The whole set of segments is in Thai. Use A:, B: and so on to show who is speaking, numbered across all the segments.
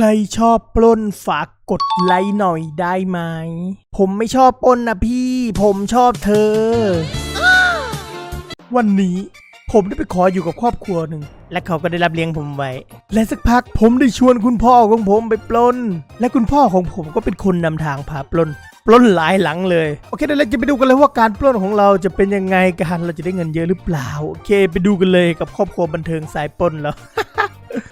A: ใครชอบปล้นฝากกดไลค์หน่อยได้ไหม ผมไม่ชอบปล้นนะพี่ ผมชอบเธอ วันนี้ผมได้ไปขออยู่กับครอบครัวหนึ่ง และเขาก็ได้รับเลี้ยงผมไว้ และสักพักผมได้ชวนคุณพ่อของผมไปปล้น และคุณพ่อของผมก็เป็นคนนำทางพาปล้น ปล้นหลายหลังเลย โอเคเดี๋ยวเราจะไปดูกันเลยว่าการปล้นของเราจะเป็นยังไงกัน เราจะได้เงินเยอะหรือเปล่า โอเค ไปดูกันเลยกับครอบครัวบันเทิงสายปล้นแล้ว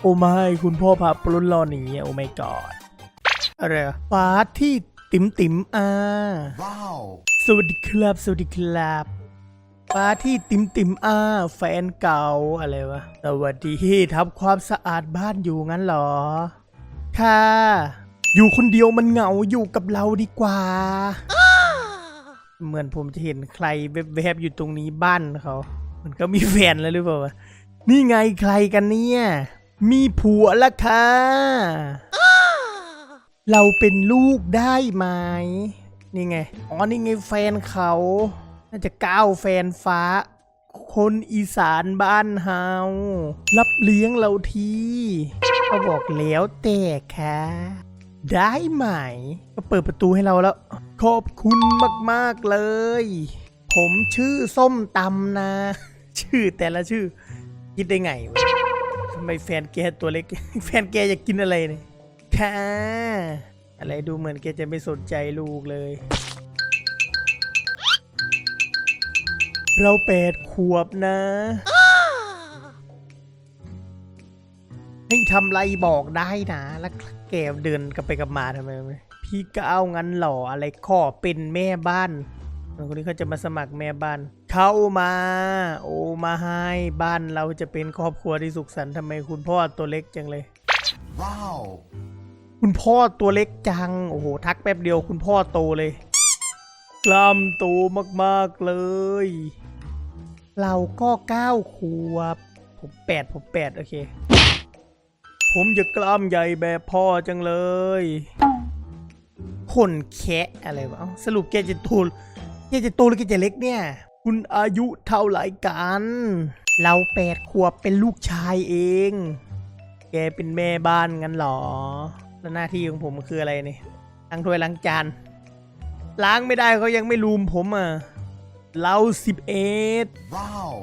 A: โอ้ไม่คุณพ่อพาปล้นรอหนีโอ้ไม่กอดอะไรอะปาร์ตี้ติ๋มติ๋มอ่า
B: Wow.
A: สวัสดีครับ สวัสดีครับปาร์ตี้ติ๋มติ๋มอ่าแฟนเก่าอะไรวะสวัสดีทำความสะอาดบ้านอยู่งั้นเหรอ ค่ะ อยู่คนเดียวมันเหงาอยู่กับเราดีกว่า เหมือนผมจะเห็นใครแวบๆอยู่ตรงนี้บ้านเขา มันก็มีแฟนแล้วหรือเปล่าวะนี่ไงใครกันเนี่ย มีผัวละค่ะ เราเป็นลูกได้ไหม นี่ไง อ๋อ นี่ไงแฟนเขา น่าจะก้าวแฟนฟ้า คนอีสานบ้านเฮา รับเลี้ยงเราทีเขาบอกแล้วแต่ค่ะ ได้ไหม ก็เปิดประตูให้เราแล้ว ขอบคุณมาก ๆ เลย ผมชื่อส้มตำนะ ชื่อแต่ละชื่อ คิดได้ไงวะ ทำไมแฟนแกตัวเล็ก แฟนแกอยากกินอะไรเนี่ยค่ะอะไรดูเหมือนแกจะไม่สนใจลูกเลย เราแปดขวบนะ ให้ทำไรบอกได้นะแล้วแกเดินกลับไปกลับมาทำไมพี่ก้าวงั้นหรออะไรข้อเป็นแม่บ้านคนนี้เขาจะมาสมัครแม่บ้าน เข้ามา โอ้มาให้บ้านเราจะเป็นครอบครัวที่สุขสันต์ทำไมคุณพ่อตัวเล็กจังเลย
B: Wow.
A: คุณพ่อตัวเล็กจัง โอ้โห ทักแป๊บเดียวคุณพ่อโตเลย กล้ามโตมากๆเลย เราก็เก้าขวบ ผมแปดผมแปดโอเค ผมจะกล้ามใหญ่แบบพ่อจังเลยคนแคะอะไรวะเอ้าสรุปแกจะโตแกจะโตหรือแกจะเล็กเนี่ย คุณอายุเท่าไหร่กัน เราแปดขวบเป็นลูกชายเอง แกเป็นแม่บ้านงั้นเหรอ แล้วหน้าที่ของผมคืออะไรเนี่ยล้างถ้วยล้างจาน ล้างไม่ได้เขายังไม่ลูมผมอะ เราสิบเอ็ด
B: Wow.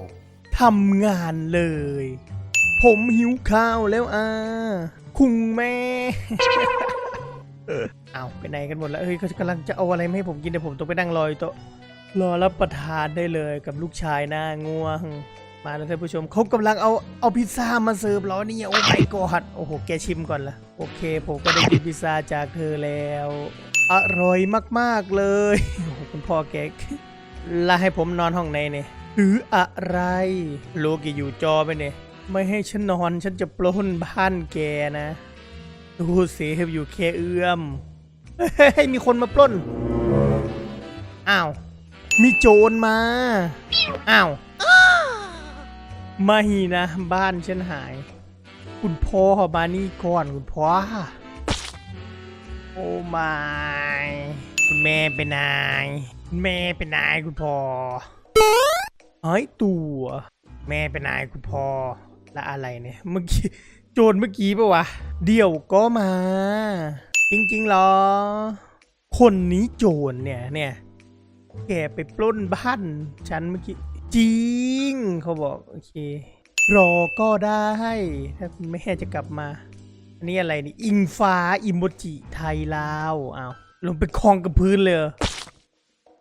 A: ทำงานเลย ผมหิวข้าวแล้วอะ คุงแม่เอาไปไหนกันหมดแล้ว เฮ้ยเขากำลังจะเอาอะไรมาให้ผมกินเดี๋ยวผมต้องไปนั่งรออยู่โต๊ะ รอรับประทานได้เลยกับลูกชายหน้าง่วง มาแล้วท่านผู้ชมเขากำลังเอาเอาพิซซ่ามาเสิร์ฟแล้วเนี่ยโอ้ไม่กอดโอ้โหแกชิมก่อนละโอเค ผมก็ได้กินพิซซ่าจากเธอแล้ว อร่อยมากๆเลยโอ้โหคุณพ่อแกล้วให้ผมนอนห้องในเนี่ยหรืออะไรโลกอยู่จอไปเนี่ยไม่ให้ฉันนอนฉันจะปล้นบ้านแกนะดูสิอยู่แค่เอื้อมเฮ้ยมีคนมาปล้นอ้าว มีโจรมา อ้าวไม่นะ บ้านฉันหาย คุณพ่อมานี่ก่อนคุณพ่อ โอ้ไม่คุณแม่เป็นนาย คุณแม่เป็นนายคุณพ่อเฮ้ยตัว แม่เป็นนายคุณพ่อและอะไรเนี่ยเมื่อกี้โจรเมื่อกี้ปะวะ เดี๋ยวก็มา จริงๆเหรอ คนนี้โจรเนี่ยเนี่ย แกไปปล้นบ้านฉันเมื่อกี้จริง เขาบอก โอเค รอก็ได้ ถ้าคุณแม่จะกลับมา อันนี้อะไรนี่ อิงฟ้า อิโมจิไทยลาวอ้าวลงไปคลองกับพื้นเลยเหรอ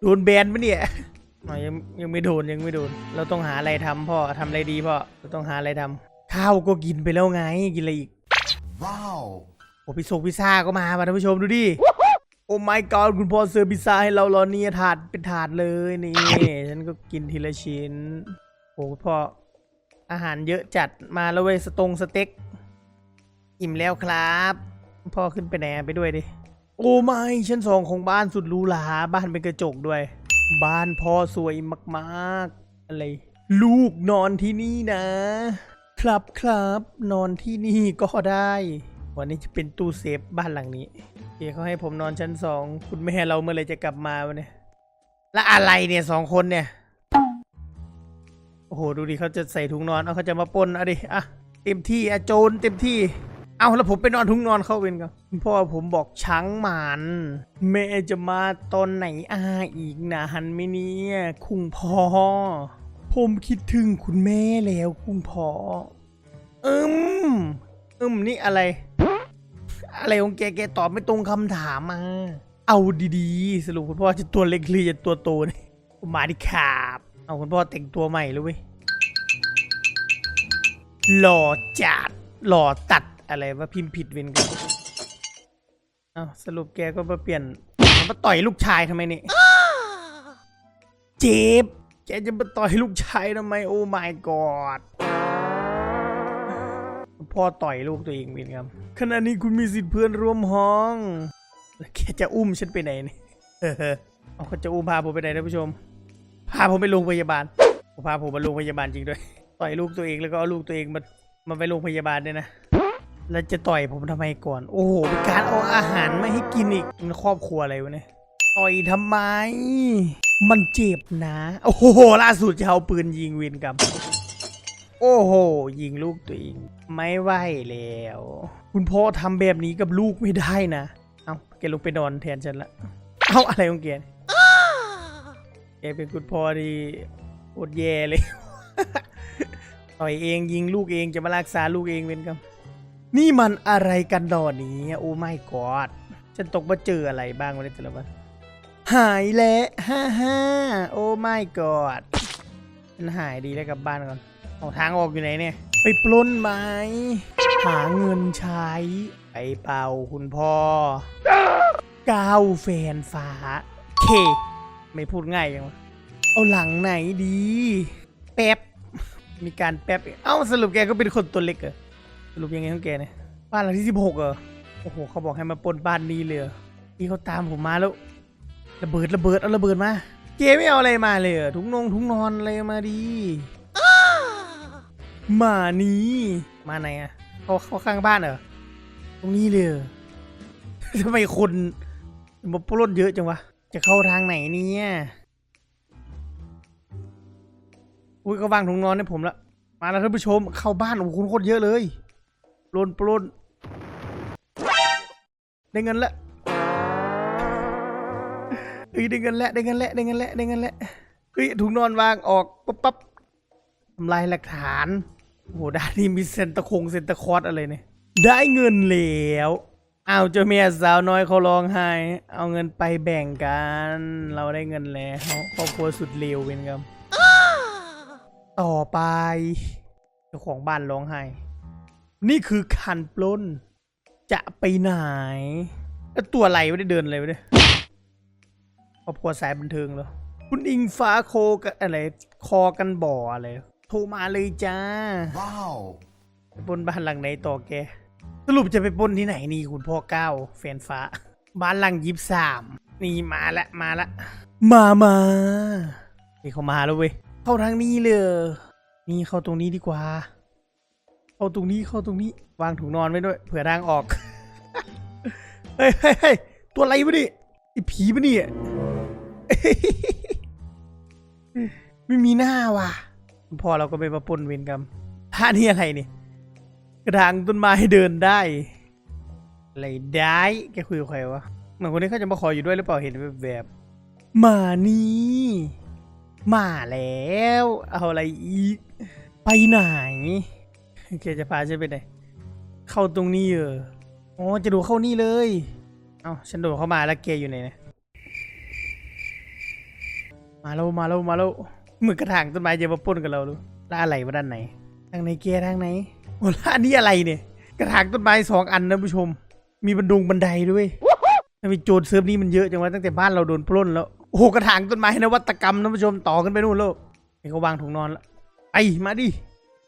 A: โดนแบนปะเนี่ยอ๋อยังยังไม่โดนยังไม่โดน เราต้องหาอะไรทำพ่อทำอะไรดีพ่อเราต้องหาอะไรทำข้าวก็กินไปแล้วไงกินอะไรอีก
B: Wow.
A: โอ้พิซซ่งพิซซ่าก็มาว่ะท่านผู้ชมดูดิโอ้ my god คุณพ่อเสิร์ฟพิซซ่าให้เราเหรอเนี่ยถาดเป็นถาดเลยนี่ ฉันก็กินทีละชิ้นโอ้พ่ออาหารเยอะจัดมาแล้วเว้ยสตงสเต็ก อิ่มแล้วครับ พ่อขึ้นไปไหนไปด้วยดิ โอ้ไม่ชั้นสองของบ้านสุดหรูหราบ้านเป็นกระจกด้วย บ้านพ่อสวยมากๆ อะไร ลูกนอนที่นี่นะ ครับครับนอนที่นี่ก็ได้ วันนี้จะเป็นตู้เซฟบ้านหลังนี้โอเคเขาให้ผมนอนชั้นสองคุณแม่เราเมื่อไรจะกลับมาวะเนี่ยแล้วอะไรเนี่ยสองคนเนี่ย โอ้โห ดูดิเขาจะใส่ถุงนอน เอาเขาจะมาปนเอาดิอะเต็มที่อะโจรเต็มที่ เอาแล้วผมไปนอนทุ่งนอนเข้าเวรกันพ่อผมบอกช้างหมันแม่จะมาตอนไหนอาอีกนะฮันไม่เนี่ยคุณพ่อผมคิดถึงคุณแม่แล้วคุณพ่ออืมอืมนี่อะไร อะไรของแกแกตอบไม่ตรงคำถามมา เอาดีๆ สรุปคุณพ่อจะตัวเล็กหรือจะตัวโตเนี่ยมาดิครับเอาคุณพ่อแต่งตัวใหม่เลยเว้ย หล่อจัดหล่อตัดอะไรว่าพิมพ์ผิดเวนกันเอาสรุปแกก็มาเปลี่ยนมาต่อยลูกชายทำไมเนี่ยเจ็บ แกจะมาต่อยลูกชายทำไม โอ้ my god พ่อต่อยลูกตัวเองวินครับขณะนี้คุณมีสิทธิ์เพื่อนร่วมห้องแล้วแกจะอุ้มฉันไปไหนเนี่ยเออเอาเขาจะอุ้มพาผมไปไหนท่านผู้ชม พาผมไปโรงพยาบาลผมพาผมมาโรงพยาบาลจริงด้วย ต่อยลูกตัวเองแล้วก็เอาลูกตัวเองมามาไปโรงพยาบาลเนี่ยนะแล้วจะต่อยผมทำไมก่อน โอ้โหเป็นการเอาอาหารมาให้กินอีกมันครอบครัวอะไรวะเนี่ยต่อยทำไม มันเจ็บนะ โอ้โหล่าสุดจะเอาปืนยิงวินกับ โอ้โห ยิงลูกตัวเองไม่ไหวแล้ว คุณพ่อทำแบบนี้กับลูกไม่ได้นะ เอาแกลุกไปนอนแทนฉันละ เอาอะไรของแกเนี่ยแกเป็นคุณพ่อที่โคตรแย่เลยต่อยเองยิงลูกเองจะมารักษาลูกเองเป็นกับนี่มันอะไรกันดอนนี้โอ้ไม่กอดฉันตกมาเจออะไรบ้างวันนี้แต่ละวันหายแล้วฮ่าฮ่าโอ้ไม่กอดฉันหายดีแล้วกลับบ้านก่อน เอาทางออกอยู่ไหนเนี่ย ไปปล้นไหมหาเงินใช้ ไปเป่าคุณพ่อก้าวแฟนฟ้า เค ไม่พูดง่ายยังวะเอาหลังไหนดี แป๊บ มีการแป๊บเอ้าสรุปแกก็เป็นคนตัวเล็กเหรอสรุปยังไงของแกเนี่ยบ้านหลังที่สิบหกเหรอโอ้โหเขาบอกให้มาปล้นบ้านนี้เลยเหรอที่เขาตามผมมาแล้วระเบิดระเบิดเอาระเบิดมาเกไม่เอาอะไรมาเลยถุงนงถุงนอนอะไรมาดี มานี้มาไหนอะเขาเขาข้างบ้านเหรอตรงนี้เลยเหรอทำไมคนมาปล้นเยอะจังวะ จะเข้าทางไหนเนี่ยอุ้ยก็วางถุงนอนให้ผมละมาแล้วท่านผู้ชมเข้าบ้านโอ้โหคนโคตรเยอะเลยปล้นปล้นได้เงินละเฮ้ยได้เงินแล้วได้เงินแล้วได้เงินแล้วได้เงินแล้วเฮ้ยถุงนอนวางออกปั๊บปั๊บทำลายหลักฐานโอ้โหด้านนี้มีเซนตะคงเซนตะคอร์สอะไรเนี่ย ได้เงินแล้วเอาเจ้าเมียสาวน้อยเขาร้องไห้ เอาเงินไปแบ่งกัน เราได้เงินแล้วครอบครัวสุดเลวเป็นครับต่อไปเจ้าของบ้านร้องไห้ นี่คือคันปล้น จะไปไหนแล้วตัวอะไรไม่ได้เดินอะไรไม่ได้ครอบครัวสายบันเทิงเหรอคุณอิงฟ้าโคกันอะไร คอกันบ่ออะไร ทรมาเลยจ้า
B: Wow.
A: ไปปล้นบ้านหลังไหนต่อแก สรุปจะไปปล้นที่ไหนนี่คุณพ่อเก้าแฟนฟ้า บ้านหลังยิบสามนี่มาละมาละ มามานี่เขามาแล้วเว้ย เข้าทางนี้เลย นี่เข้าตรงนี้ดีกว่า เข้าตรงนี้เข้าตรงนี้ วางถุงนอนไว้ด้วย เผื่อทางออก เฮ้ยเฮ้ยเฮ้ยตัวอะไรวะนี่ไอผีปะเนี่ย ไม่มีหน้าว่ะ พ่อเราก็ไปมาปนเวรกรรมท่านี่อะไรนี่กระถางต้นไม้เดินได้อะไรได้แกคุยกับใครวะเหมือนคนนี้เขาจะมาขออยู่ด้วยหรือเปล่าเห็นแบบมานี่มาแล้ว เอาอะไรอีก ไปไหนแกจะพาฉันไปไหนเข้าตรงนี้เอออ๋อจะดูเข้านี่เลย เอาฉันโดดเข้ามาแล้วแกอยู่ไหนเนี่ยมาแล้วมาแล้วมาแล้ว เหมือนกระถางต้นไม้จะมาปล้นกับเราดูแล้วอะไรวะด้านไหน ทางไหนเกียร์ทางไหนโอ้ล้วอันนี้อะไรเนี่ย กระถางต้นไม้สองอันนะผู้ชม มีบันดุงบันไดด้วยทำไมโจรเซิร์ฟนี้มันเยอะจังวะตั้งแต่บ้านเราโดนปล้นแล้ว โอ้โหกระถางต้นไม้นวัตกรรมนะผู้ชมต่อขึ้นไปนู่นแล้วนี่เขาวางถุงนอนแล้วไอมาดิ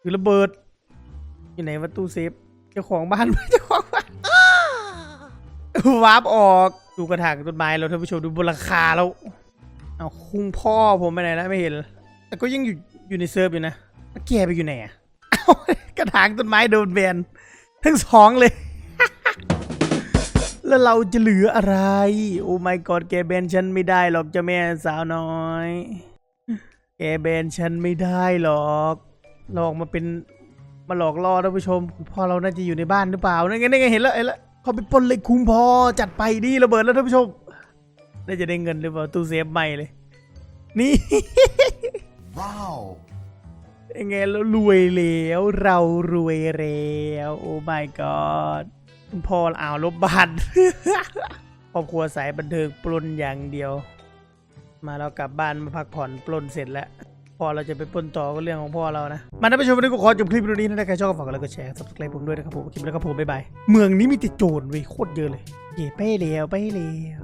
A: ถือระเบิด อยู่ไหนวัตตู้เซฟเจ้าของบ้านเจ้าของบ้านวาร์ปออกดูกระถางต้นไม้เราท่านผู้ชมดูบนราคาแล้วเอาคุ้งพ่อผมไปไหนแล้วไม่เห็น แต่ก็ยังอยู่อยู่ในเซิร์ฟอยู่นะแล้วแกไปอยู่ไหนอะกระถางต้นไม้โดนแบนทั้งสองเลย แล้วเราจะเหลืออะไร โอ้ my god แกแบนฉันไม่ได้หรอกเจ้าแม่สาวน้อย แกแบนฉันไม่ได้หรอกหลอกมาเป็นมาหลอกล่อท่านผู้ชมพ่อเราน่าจะอยู่ในบ้านหรือเปล่านั่นไงนั่นไงเห็นแล้วเห็นแล้วเขาไปปนเล็กคุ้มพอจัดไปดีระเบิดแล้วท่านผู้ชมน่าจะได้เงินหรือเปล่าตู้เซฟใหม่เลย นี่
B: Wow.
A: ยังไงเรารวยแล้วเรารวยแล้วโอ้ my god พ่อเอาวลบบัตรครอบครัวสายบันเทิงปล้นอย่างเดียว มาเรากลับบ้านมาพักผ่อนปล้นเสร็จแล้วพอเราจะไปปล้นต่อก็เรื่องของพ่อเรานะ มาท่านผู้ชมวันนี้ก็ขอจบคลิปวิดีโอนี้นะถ้าใครชอบก็ฝากกดไลค์กดแชร์ subscribe ผมด้วยนะครับผมคลิปแล้วก็ผมบ๊ายบาย เมืองนี้มีแต่โจรเว้ยโคตรเยอะเลย เย่ไปแล้วไปแล้ว